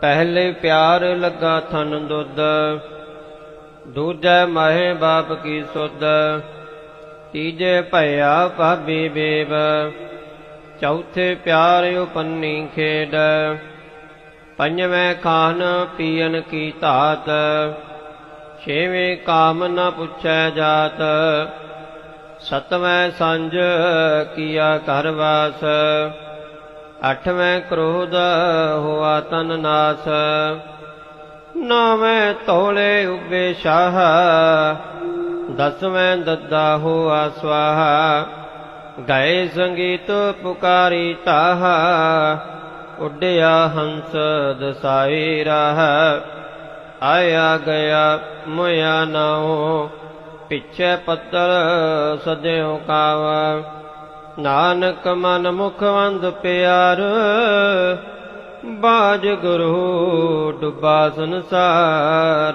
ਪਹਿਲੇ ਪਿਆਰ ਲੱਗਾ ਥਨ ਦੁੱਧ, ਦੂਜੈ ਮਹਿ ਬਾਪ ਕੀ ਸੁਧ, ਤੀਜੇ ਭਇਆ ਭਾਬੀ ਬੇਬ, ਚੌਥੇ ਪਿਆਰ ਉਪੰਨੀ ਖੇਡ, ਪੰਜਵੇਂ ਖਾਨ ਪੀਨ ਕੀ ਧਾਤ, ਛੇਵੇਂ ਕਾਮ ਨ ਪੁੱਛੈ ਜਾਤ, ਸਤਵੇਂ ਸੰਜ ਕੀਆ ਘਰ ਵਾਸ। ਅਠਵੇਂ ਕ੍ਰੋਧ ਹੋਆ ਤਨ ਨਾਸ। ਨੌਵੇਂ ਤੋਲੇ ਉਬੇ ਸ਼ਾਹ। ਦਸਵੇਂ ਦੱਦਾ ਹੋਆ ਸਵਾਹਾ। ਗਏ ਸੰਗੀਤ ਪੁਕਾਰੀ ਤਾਹ। ਉੱਡਿਆ ਹੰਸ ਦਸਾਈ ਰਾਹ। ਆਇਆ ਗਿਆ ਮੁਇਆ ਨਾਉ। ਪਿੱਛੇ ਪੱਤਰ ਸਦਿਓ ਕਾਵਾ। ਨਾਨਕ ਮਨ ਮੁਖ ਵੰਦ ਪਿਆਰ ਬਾਜ ਗੁਰੂ ਡੁੱਬਾ ਸੰਸਾਰ।